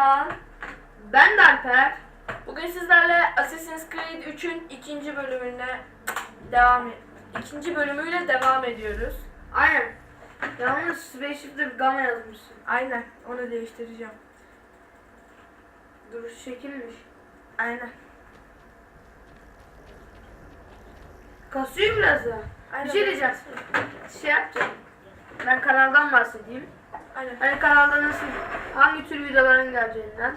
Kaan. Ben de Alper. Bugün sizlerle Assassin's Creed 3'ün ikinci bölümüne devam ikinci bölümüyle devam ediyoruz. Aynen. Yalnız Spaceship'te bir gamma yazmışsın. Aynen onu değiştireceğim. Duruş şekilmiş. Aynen. Kasıyor biraz da. Aynen. Bir şey diyeceğim. Şey yapacağım. Ben kanaldan bahsedeyim. Aynen. Hani kanalda nasıl, hangi tür videoların geleceğinden.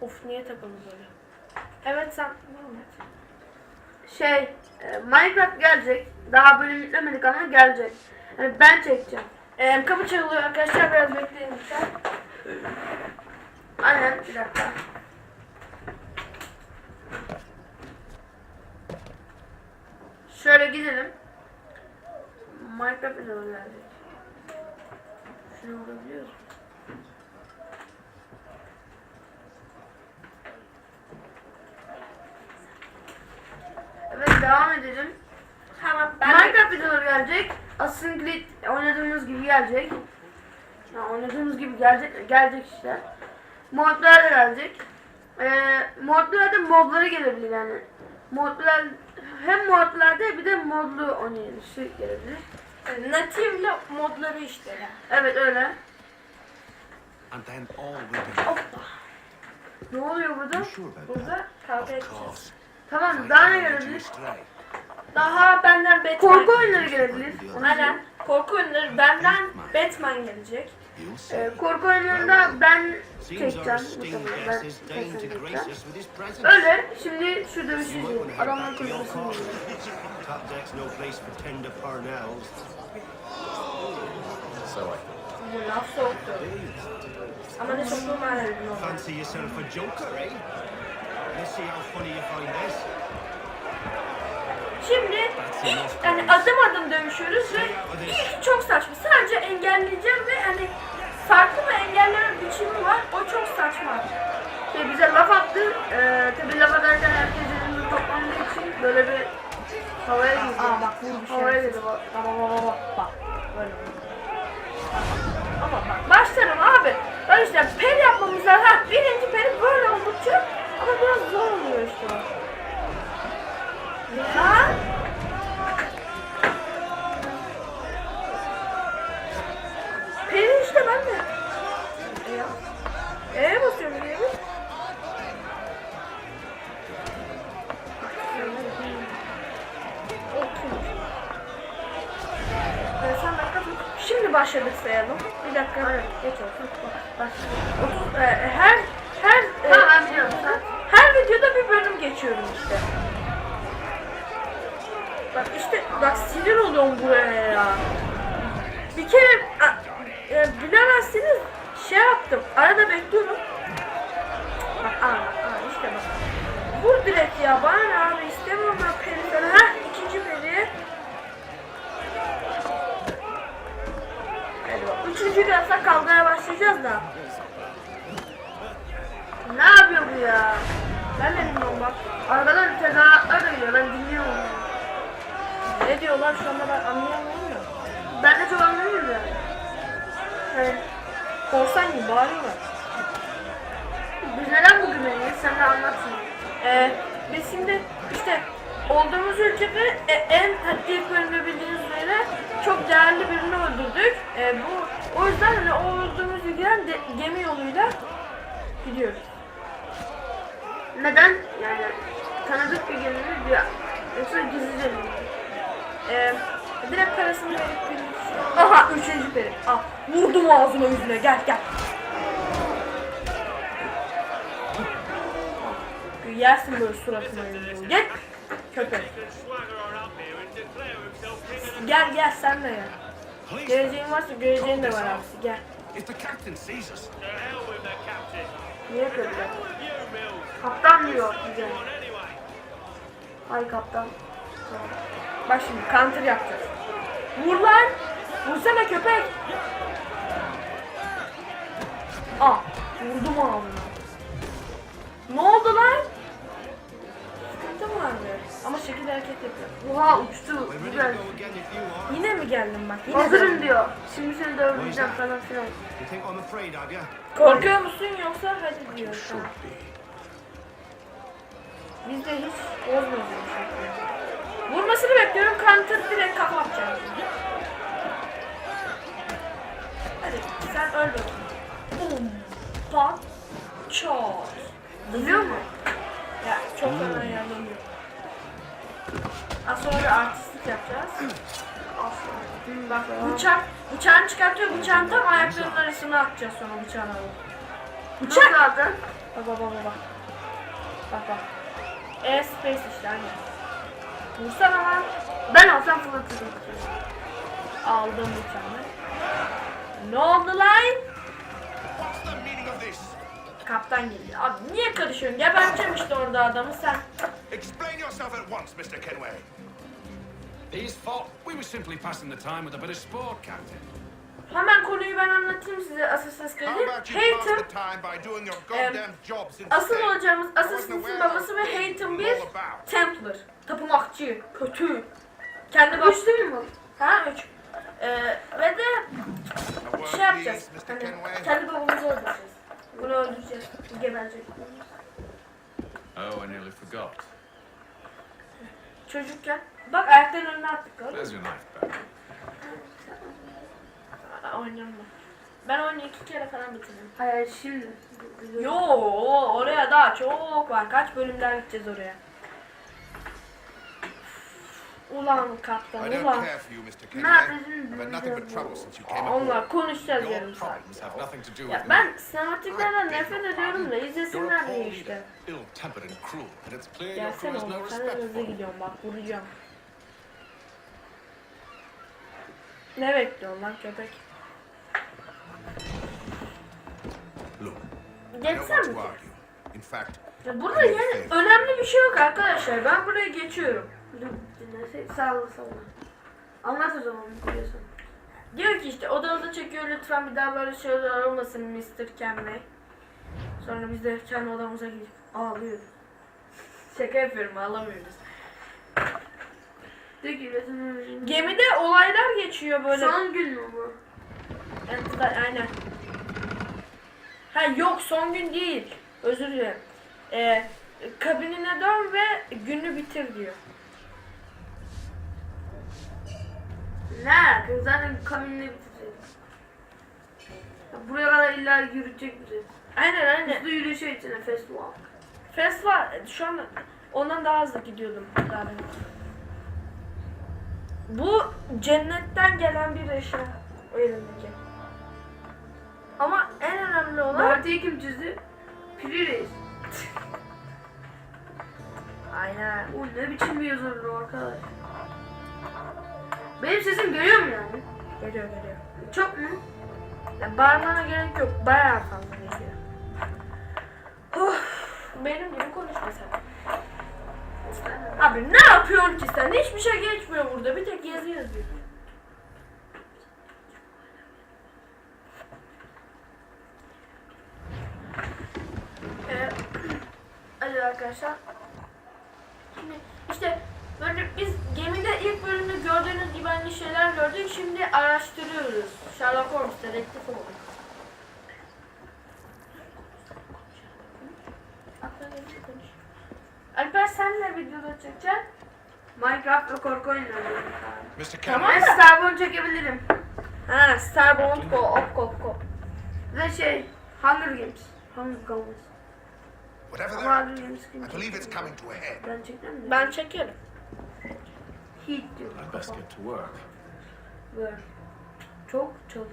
Of niye takıldı böyle? Evet sen. Şey, e, Minecraft gelecek. Daha bölüm yüklemedik ama gelecek. Hani ben çekeceğim. Ee, kapı çalıyor arkadaşlar biraz bekleyin lütfen. Aynen, bir dakika. Şöyle gidelim. Minecraft videoları gelecek. Vurabiliyoruz mu? Evet devam edelim. Tamam ben Minecraft videoları gelecek. Assassin's oynadığımız gibi gelecek. Ya oynadığımız gibi gelecek gelecek işte. Modlar da gelecek. Ee, modlarda modları gelebilir yani. Modlar hem modlarda bir de modlu oynayışı gelebilir. Native modları işte. Evet öyle. And then all do. Hoppa. Ne oluyor burada? Burada kavga edeceğiz. Tamam daha ne astray. Daha benden Batman. Korku oyunları gelebilir. Aynen. Korku oyunları benden Batman gelecek. See. Ee, korku oyunlarında ben çekeceğim. Ben. Öyle. Şimdi şu dövüşü izleyelim. So I Bu laf soğuktu. Ama ne hala Fancy yourself a joker, eh? Let's see how funny you find this. Şimdi ilk hani adım adım dövüşüyoruz ve ilk çok saçma. Sadece engelleyeceğim ve hani farklı bir engelleme biçimi var. O çok saçma. Şey bize laf attı. Ee, tabii laf ederken herkes elinde toplandığı için böyle bir havaya girdi. Aa bak vur bir şey. Havaya girdi bak bak bak bak. Böyle Ama bak başlarım abi. Bak işte per yapmamız lazım. Ha, birinci peri böyle oldukça ama biraz zor oluyor işte o. Ha? Peri işte ben de. E ya. E'ye basıyorum diye bir. O kimmiş? Ee, sen dakika tut. Şimdi başladık sayalım. Bir dakika. Geç olsun. Bak, Başladık. Otuz- e, her her e, Ha ben biliyorum. Sen her videoda bir bölüm geçiyorum işte. Bak işte bak sinir oluyorum buraya ya. Bir kere a, e, bilemezsiniz şey yaptım. Arada bekliyorum. Bak aa işte bak. Vur direkt ya bana abi istemiyorum ben peri falan. Heh ikinci peri. Hadi bak üçüncü yapsak kavgaya başlayacağız da. ne yapıyor bu ya? Ben de bilmiyorum bak. Arkadan tezahüratlar da geliyor. Ben dinliyorum. Ne diyorlar şu anda ben anlayamıyorum da. Ben de çok anlamıyorum yani. Hani korsan gibi bağırıyorlar. Neden bugün öyleyiz? Sen de anlatsın. Ee, biz şimdi işte olduğumuz ülkede e, en ilk bölümde üzere çok değerli birini öldürdük. Ee, bu o yüzden hani o öldürdüğümüz ülkeden de, gemi yoluyla gidiyoruz. Neden? Yani tanıdık bir gemi mi? Bir, yoksa gizlice mi? Ee, direkt parasını verip gidiyoruz. Aha üçüncü peri. Al vurdum ağzına yüzüne gel gel. Yersin böyle suratına yumruğu. Gel. Köpek. Gel gel sen de gel. Geleceğin varsa göreceğin de var abisi gel. Niye kötüler? Kaptan diyor bize. Ay kaptan. Bak şimdi counter yapacağız. Vur lan. Vursana köpek. Aa vurdum ağzına. Ne oldu lan? Hareketim vardı. Ama şekil hareket yapıyor. Oha uçtu. Güzel. Yine mi geldim bak? Yine Hazırım diyor. Şimdi seni döveceğim falan filan. Korkuyor musun yoksa hadi diyor. Tamam. Biz de hiç bozmuyoruz. Vurmasını bekliyorum. Counter direkt kafa atacağım. Hadi sen öl bakayım. Bum. Pat. Çat. Biliyor mu? Ya çok fena yarlanıyor. Az sonra artistlik yapacağız. Hı, bak. Bıçak, bıçağını çıkartıyor, bıçağın tam ayaklarının arasına atacağız sonra bıçağını alıp. Bıçak zaten. Bak bak bak bak. Bak bak. E space işte aynen. Vursana lan. Ben olsam fırlatırım. Aldım bıçağını. Ne oldu lan? What's the meaning of this? Kaptan geldi. Abi niye karışıyorsun? Geberteceğim işte orada adamı sen. Explain yourself at once, Mr. Kenway. His fault. We were simply passing the time with a bit of sport, Captain. Hemen konuyu ben anlatayım size Assassin's pass Haytham? Asıl olacağımız Assassins'in babası ve Haytham bir. Templar. Tapınakçı. Kötü. Kendi bak. Üçlü mü bu? Ha üç. Ee, ve de şey yapacağız. Hani, kendi babamızı öldüreceğiz. Bunu öldüreceğiz. Geberecek. Oh, I nearly forgot. Çocukken. Bak ayaklarının önüne attık. gördün mü? There's your knife back. Aa? Ben oyunu iki kere falan bitirdim. Hayır şimdi. Yo oraya daha çok var. Kaç bölümler gideceğiz oraya. Ulan kaptan I don't ulan. care for you, Mr. Ne Kenway. yapıyorsun? I've had nothing but trouble since you came aboard. Konuşacağız Your yarım saat. problems have nothing to do with Ya me. ben sinematiklerden nefret ediyorum da You're izlesinler diye işte. ill-tempered and cruel, and it's clear your crew Gelsene has no oğlum sen de respect hızlı for gidiyorsun bak vuracağım. Ne bekliyorsun lan köpek? Look, I don't Geçsem want mi? to argue. In fact, Ya burada yani önemli bir şey yok arkadaşlar. Ben buraya geçiyorum. Dinlesek sağla sağla. Anlat o zaman biliyorsun. Diyor ki işte odanızı çekiyor lütfen bir daha böyle şeyler olmasın Mr. Kenway. Sonra biz de kendi odamıza gidip ağlıyoruz. Şaka yapıyorum ağlamıyoruz. De ki resim Gemide olaylar geçiyor böyle. Son gün mü bu? Evet, aynen. Ha yok son gün değil. Özür dilerim. Ee, kabinine dön ve günü bitir diyor. Ne alaka? Zaten kaminle bitirecek. Ya Buraya kadar illa yürütecek bizi. Aynen aynen. Hızlı yürüyüşü içine fast walk. Festival şu an ondan daha hızlı gidiyordum. Daha demin. Bu cennetten gelen bir eşya. O elindeki. Ama en önemli olan Haritayı kim çizdi? Piri Reis. aynen. O ne biçim bir yazarı o arkadaş. Benim sesim geliyor mu yani? Geliyor geliyor. Çok mu? Ya bağırmana gerek yok. Bayağı fazla geliyor. Of, benim gibi konuşma sen. Abi ne yapıyorsun ki sen? Hiçbir şey geçmiyor burada. Bir tek yazı yazıyor. Ee, hadi arkadaşlar. Şimdi işte böyle biz gemide ilk bölümde gördüğünüz gibi aynı şeyler gördük. Şimdi araştırıyoruz. Sherlock Holmes dedektif olduk. Alper sen ne videoda çekeceksin? Minecraft ve korku oynuyorum. Mr. Tamam. Kenway, Ben Starborn çekebilirim. Ha, Starbound Go, Op Go, Go. Bir de şey, Hunger Games. Hunger Games. whatever Ama Hunger Games kim I believe it's coming to a head. Ben çekmem de. Ben çekerim. Diyor. I'd best get to work. Böyle. Çok çalış,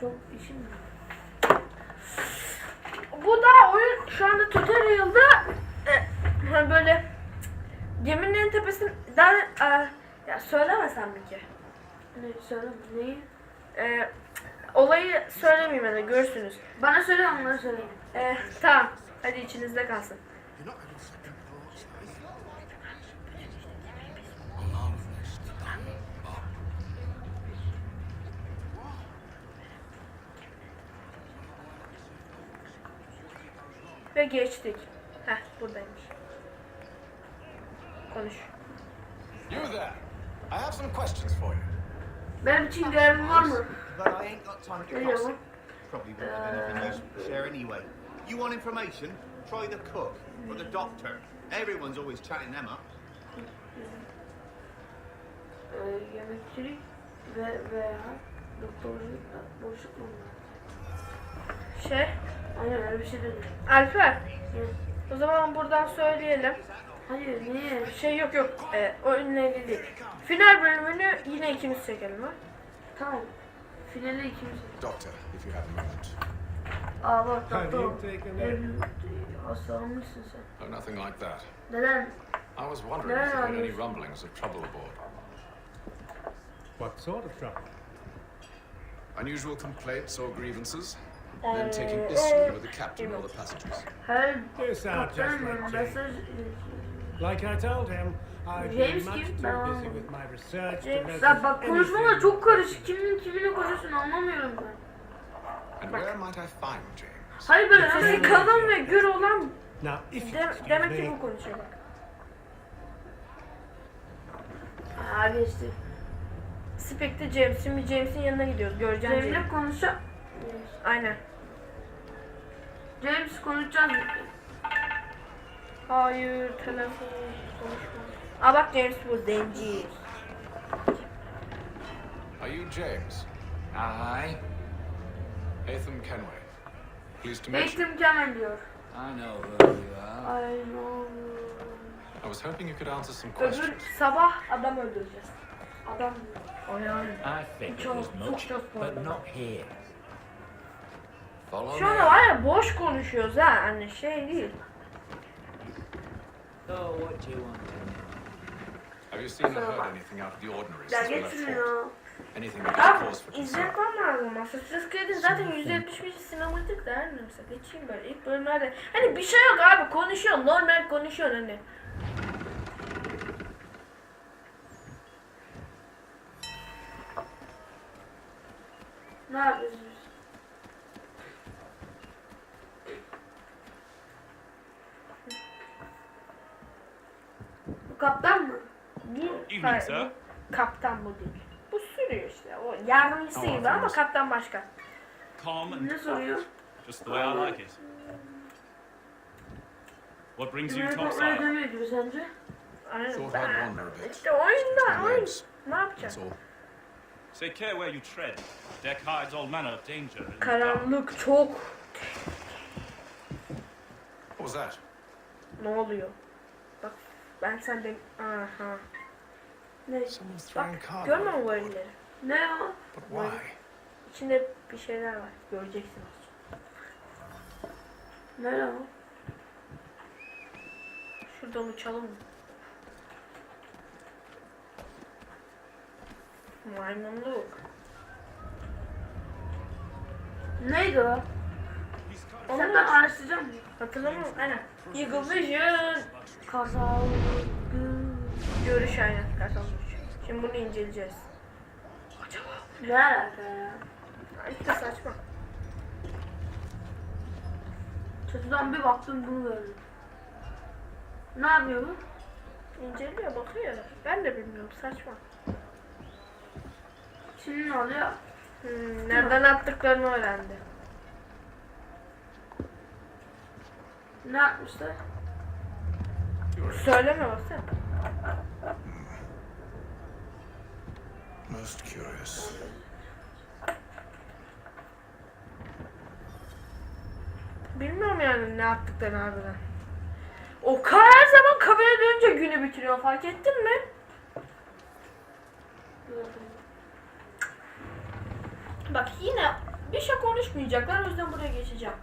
çok işim var. Bu da oyun şu anda tutorial'da e, hani böyle geminin en tepesinde daha e, ya söylemesem mi ki? Ne söyle neyi? E, olayı söylemeyeyim hadi görürsünüz. Bana söyle onları söyleyeyim. E, tamam hadi içinizde kalsın. Ve geçtik. Heh buradaymış. Konuş. You there. I have some questions for you. Benim için görevim var mı? But I ain't got time to Ne diyor gossip. bu? Probably won't have anything useful to share anyway. You want information? Try the cook or the doctor. Everyone's always chatting them up. Ee, yemekçilik ve veya doktorluk boşluk mu? Şey, Aynen öyle bir şey dedi. Alper. O zaman buradan söyleyelim. Hayır niye? Şey yok yok. E, oyunla ilgili değil. Final bölümünü yine ikimiz çekelim ha. Tamam. Finali ikimiz. Doctor, if you have a moment. Aa bak Have doktor. you taken it? Evlilik hastalanmışsın sen. Oh, nothing like that. Neden? I was wondering if you heard any rumblings of trouble aboard. What sort of trouble? Unusual complaints or grievances? Then taking issue with the captain or the passengers. Yes, I'll just let James. Like I told him, I've James been much kim? too Ben busy with my research to James. notice Ya bak konuşmalar anything. çok karışık. Kimin kiminle konuşuyorsun anlamıyorum ben. And where might I find James? Hayır ben kalın ve gür olan Now, if you de, excuse demek ki me, bu konuşuyor bak. Aa geçti. Spek'te James. Şimdi James'in yanına gidiyoruz. Göreceğim Cem'le konuşacağım. Aynen. James konuşacağız. Hayır telefon konuşma. Aa bak James bu zenci. Are you James? Aye, Hatham Kenway. Pleased to meet you. Eğitim Kemal diyor. I know who you are. Ne olur. I was hoping you could answer some Öbür questions. sabah adam öldüreceğiz. Adam. O yani. I think Çok- as çok much, but not here. Follow Şu anda var ya boş konuşuyoruz ha. Hani şey değil. So what do you want? Have you seen or heard anything out of the ordinary Ya since we left. Anything that Abi cause for concern? izletmem lazım. Assassin's Creed'in zaten 175 sinematik de her neyse. Geçeyim böyle ilk bölümlerde. Hani bir şey yok abi konuşuyor. Normal konuşuyor hani. Ne yapıyoruz kaptan mı? Bu, kaptan bu değil. Bu sürüyor işte. O yardımcısı Tamam, gibi ama kaptan başka. Calm and Ne soruyor? just the way I like it. What brings you topside? edemiyor gibi sence? Aynen. A bit. İşte oyunda oyun. Ne yapacağız? That's all. Take care where you tread. Deck hides all manner of danger. in the dark. Karanlık çok. What was that? Ne oluyor? Ben senden... Aha. Ne? Someone's Bak görme bu elleri? Ne? But why? İçinde bir şeyler var. Göreceksiniz. Ne ya? Şuradan uçalım mı? Maymunluk. Neydi o? Onu araştıracağım. hatırlamıyorum. Aynen. Eagle Vision. Kazal. Görüş aynen. Katalmış. Şimdi bunu inceleyeceğiz. Ne alaka ya? İşte saçma. Çatıdan bir baktım bunu gördüm. Ne yapıyor bu? İnceliyor bakıyor. Ben de bilmiyorum saçma. Şimdi ne oluyor? Hmm, nereden attıklarını öğrendi. Ne yapmışlar? Söyleme baksana. Most curious. Bilmiyorum yani ne yaptıklarını harbiden. O her zaman kabine dönünce günü bitiriyor fark ettin mi? Bak yine bir şey konuşmayacaklar o yüzden buraya geçeceğim.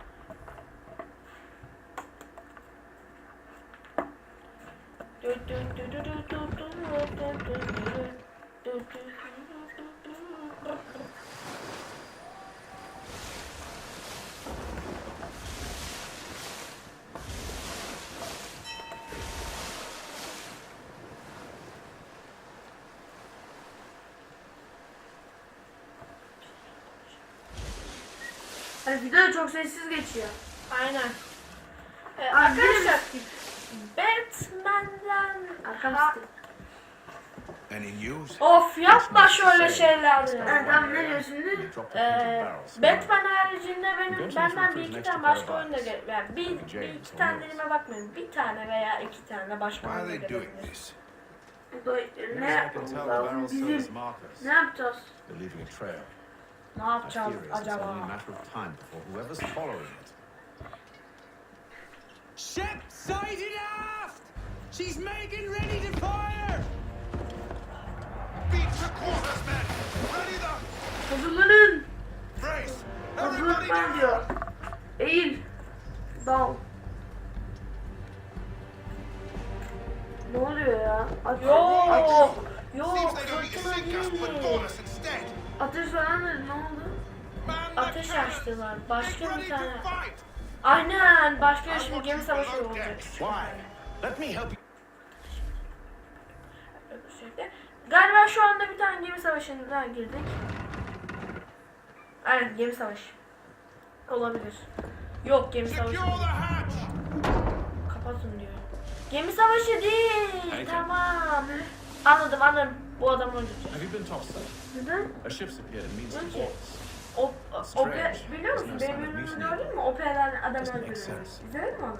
Hani video çok sessiz geçiyor. Aynen. Ee, arkadaşlar Batman'den Arkam Ha- sıkı. Any news? Of yapma şöyle şeyler ya. tamam ne diyor şimdi? Ee, Batman haricinde benim benden bir iki tane başka oyun da gel yani bir, bir iki tane dediğime bakmayın. Bir tane veya iki tane başka Why are oyun da they doing gelebilir. ne bizim? yapacağız? Ne yapacağız acaba? matter of time before whoever's following it. Ship sighted aft! She's making ready to fire! Beat to quarters, men! Ready the Hazırlanın. brace! Everybody Hazırlanın down! diyor. Eğil. Dal. Ne oluyor ya? Ateş, Yok. Yok Seems they don't need to fırtına sink us, but değil. board us instead. ateş falan dedi ne oldu? Man the Ateş açtılar. Get Başka ready bir to tane. fight! Aynen. Başka şimdi gemi savaşı olacak. Why? Let me help you. Öbür şeyde. Galiba şu anda bir tane gemi savaşına girdik. Aynen gemi savaşı. Olabilir. Yok gemi savaşı. Kapatın diyor. Gemi savaşı değil. Tamam. Anladım anladım. Bu adam öldürecek. Neden? A ship's appeared in Means Okay. Ports. O, o, Strange. biliyor musun? Benim bölümümü gördün mü? Opera'dan adam sense. İzledin mi onu?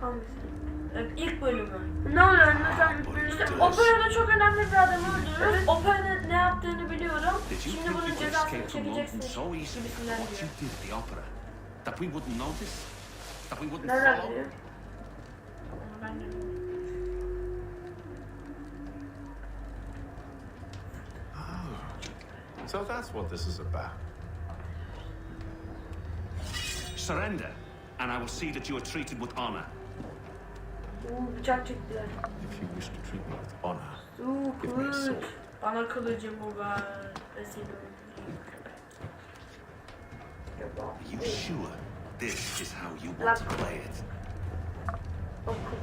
Hangisi? Evet, İlk bölümü. Ne oluyor anne sen İşte Opera'da çok önemli bir adamı öldürüyoruz. Opera'da ne yaptığını biliyorum. Şimdi bunun cezasını çekeceksin. Gibisinden diyor. That we wouldn't notice? That we wouldn't follow? de So that's what this is about. Surrender, and I will see that you are treated with honor. Bıçak çektiler. If you wish to treat me with honor, give me a kılıç. sword. Bana kılıcımı ver. Ve seni öldüreyim. Are you sure this is how you want to play it? Oku.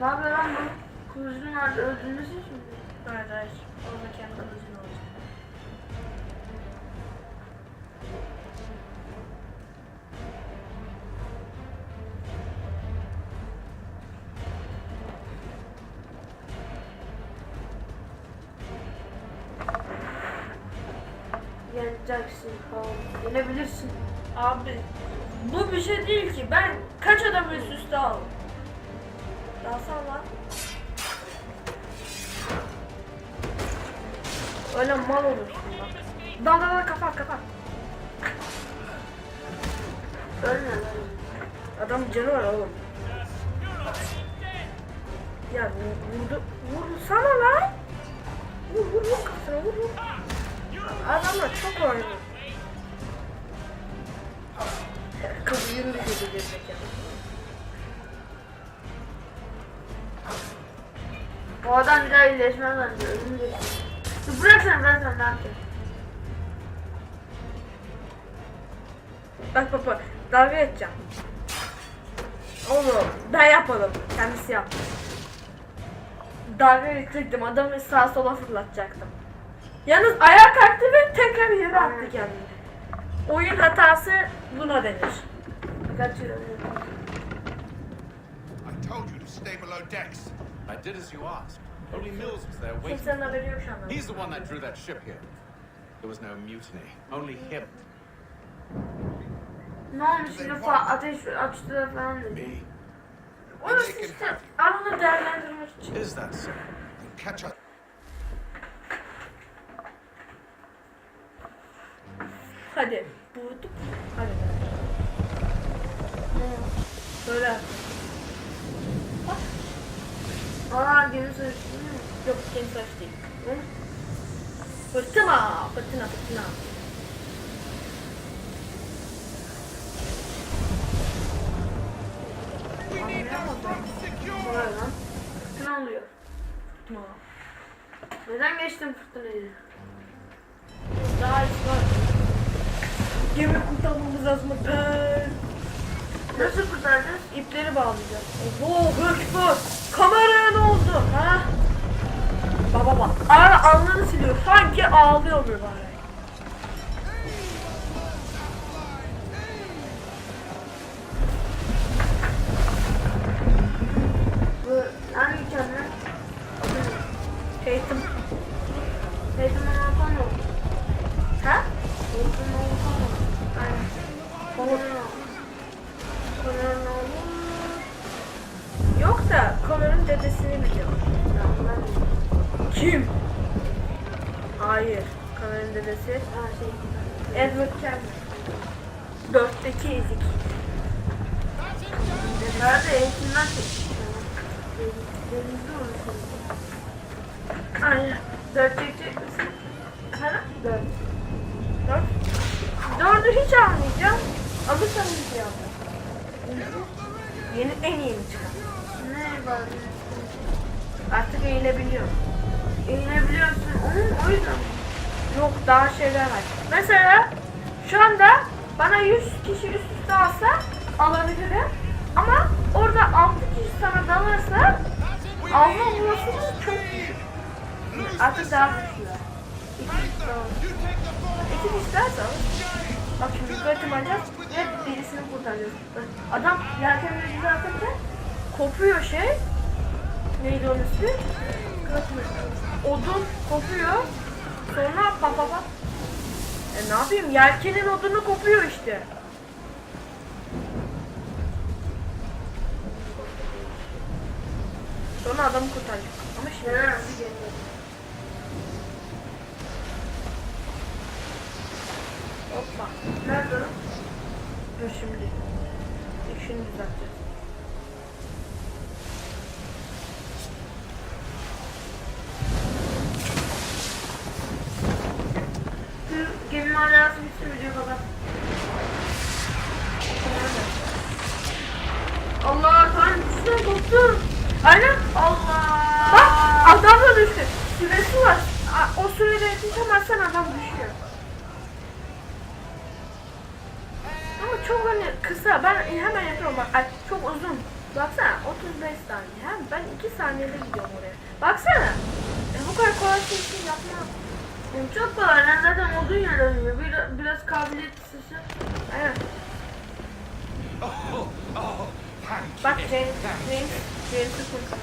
Ne yapıyor lan bu? Kılıcını vardı öldürmesi şimdi. Hayır hayır. Orada kendi kılıcın olacak. Yeneceksin. Yenebilirsin. Abi bu bir şey değil kafasına vur vur. Adamlar çok oynuyor. Kız yürü dedi gerizekalı. O adam bir daha iyileşmez bence. Ölümcül. Dur bırak sen bırak sen ne yapacağız? Bak bak bak. Dalga edeceğim. Oğlum ben yapmadım. Kendisi yaptı. Dalga edecektim. Adamı sağa sola fırlatacaktım. Yalnız ayağa kalktı ve tekrar yere attı kendini. Oyun hatası buna denir. Önce. I told you to stay below decks. I did as you asked. Only Mills was there waiting. Kimsenin haberi yok şu anda. He's the one that drew that ship here. There was no mutiny. Only him. Ne olmuş şimdi fa ateş açtılar falan Me. dedi. Orası işte alanı değerlendirmek için. Is that so? Catch us. Hadi. Bulduk. Hadi. Böyle. Aa gemi mü? Yok kendi saç değil. Hı? Fırtına. Fırtına fırtına. Fırtına oluyor. Fırtına. Neden geçtin fırtınayı? Daha iyisi var. Gemi kurtarmamız lazım. Ben Nasıl kurtardınız? ipleri bağlayacağız. Oho hırklı. Kameraya ne oldu? Ha? Baba bak. Ara alnını siliyor. Sanki ağlıyor mübarek. Connor'un Connor'un oğlu. Yok da Connor'un dedesini biliyorum. Ya, ben de- Kim? Hayır. Connor'un dedesi Ha, şey. Edward Kenner. Dörtteki ezik. Nerede eğitimden çekmiş. Denizde orası. Aynen. Dört çekecek misin? Ha? Dört. Dört. Dördü hiç almayacağım. Alırsam bir şey alacağım. Yeni, en yeni çıkan. Ne var? Artık eğilebiliyorum. Eğinebiliyorsun. Onun o yüzden. Yok daha şeyler var. Mesela şu anda bana 100 kişi üst üste alsa alabilirim. Ama orada 6 kişi sana dalarsa alma olasılığı çok düşük. Artık daha güçlü. İki kişi derse alır. Bak şimdi yukarı tırmanacağız ve birisini kurtaracağız. Adam yelken yüzüne atarken kopuyor şey. Neydi onun ismi? Odun kopuyor. Sonra pa pa pa. E ne yapayım? Yelkenin odunu kopuyor işte. Sonra adamı kurtaracak. Ama şimdi Neden nasıl geliyor? Hoppa. Nerede? Dur şimdi. Şunu düzelteceğiz. Çok hani kısa. Ben hemen yapıyorum bak. Ay, çok uzun. Baksana 35 saniye. Hem ben 2 saniyede gidiyorum oraya. Baksana. E, bu kadar kolay şey için yapmam. Benim çok kolay. Ben zaten olduğun yere oynuyor. Biraz, biraz kabiliyet sıçı. Aynen. Oh, thank Bak. James, James, James'i kurtar.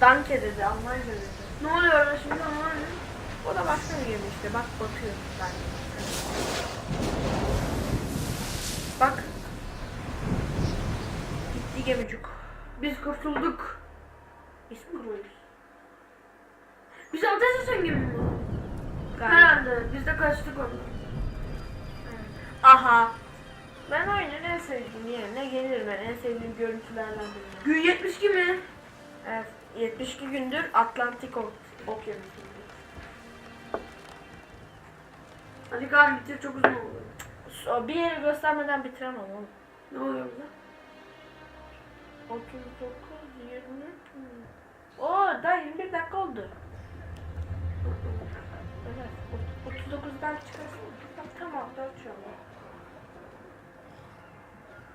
Danke dedi, Almanca dedi. Ne oluyor orada şimdi ama ne? O da başka bir gemi işte. Bak bakıyor. Ben. Bak. Gitti gemicik. Biz kurtulduk. Biz mi kuruyoruz? Biz ateş eden gibi mi? Galiba. Herhalde. Biz de kaçtık ondan. Aha. Ben oyunun en sevdiğim yerine gelirim. Ben en sevdiğim görüntülerden biri. Gün 72 mi? Evet. 72 gündür Atlantik ok Okyanusu'nda. Hadi kan bitir çok uzun oldu. So, bir yeri göstermeden bitiremem oğlum. Ne oluyor burada? 39, 20. Oo daha 21 dakika oldu. Evet. ot- 39'dan çıkarsın. Tamam 4 şu an.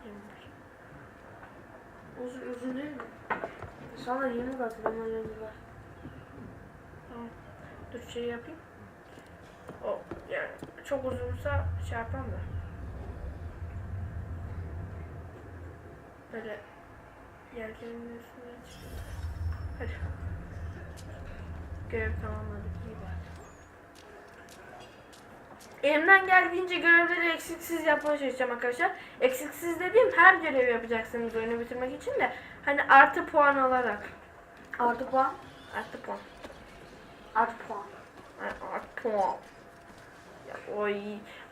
21. Uzun, uzun değil mi? Sana 20 katı bana 20 var. Tamam. Dur şey yapayım. O yani çok uzunsa şey yapmam da. Böyle yelkenin üstüne çıkıyor. Hadi. Görev tamamladık. iyi bari. Elimden geldiğince görevleri eksiksiz yapmaya çalışacağım arkadaşlar. Eksiksiz dediğim her görevi yapacaksınız oyunu bitirmek için de hani artı puan alarak. Artı puan. Artı puan. Artı puan. Artı puan. Ya, oy.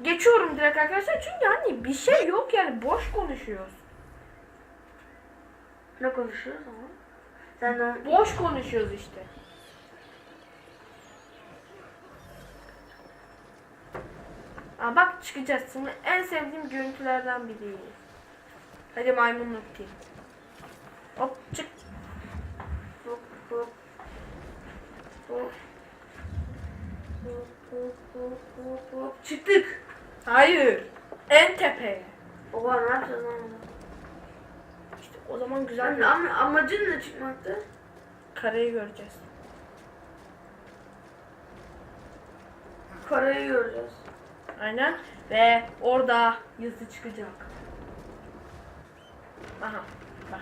Geçiyorum direkt arkadaşlar çünkü hani bir şey yok yani boş konuşuyoruz. Ne konuşuyoruz ama? Sen de Boş konuşuyoruz işte. Aa, bak çıkacağız. Şimdi en sevdiğim görüntülerden biri. Hadi maymunluk diyeyim. Hop çık. hop hop. Hop. Hop hop hop hop hop. Çıktık. Hayır. En tepeye. Oha ne yapacağız lan o zaman güzel bir Ama amacın ne çıkmaktı? kareyi göreceğiz. Karayı göreceğiz. Aynen. Ve orada yazı çıkacak. Aha. Bak.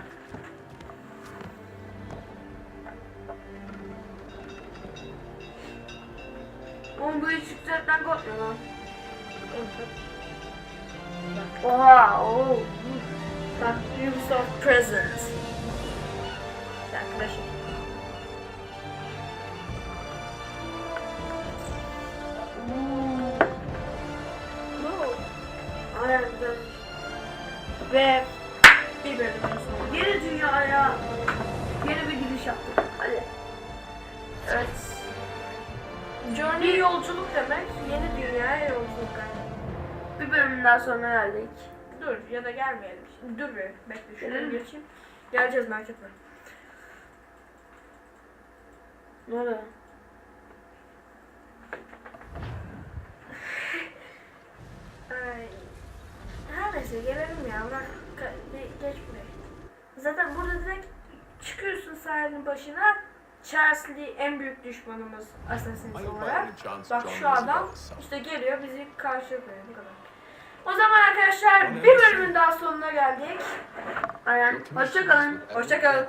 Oğlum bu hiç yüksekten korkmuyor lan. Oha, oo. Bak Ubisoft Presents. Yaklaşık. Güzel. Ve bir bölümün sonu. Yeni dünyaya yeni bir giriş yaptık. Hadi. Evet. Journey yolculuk demek. Yeni dünyaya yolculuk demek. Bir bölüm daha sonra geldik. Dur ya da gelmeyelim. Dur bir bekle şunu Gelelim. geçeyim. Geleceğiz merak etme. Ne oluyor? Ay. Her neyse gelelim ya. Bırak ge- geç buraya. Zaten burada direkt çıkıyorsun sahilin başına. Charles Lee en büyük düşmanımız Assassin's olarak. Bak şu adam işte geliyor bizi karşıya koyuyor bu kadar. O zaman arkadaşlar bir bölümün daha sonuna geldik. Aynen. Hoşçakalın. Hoşçakalın.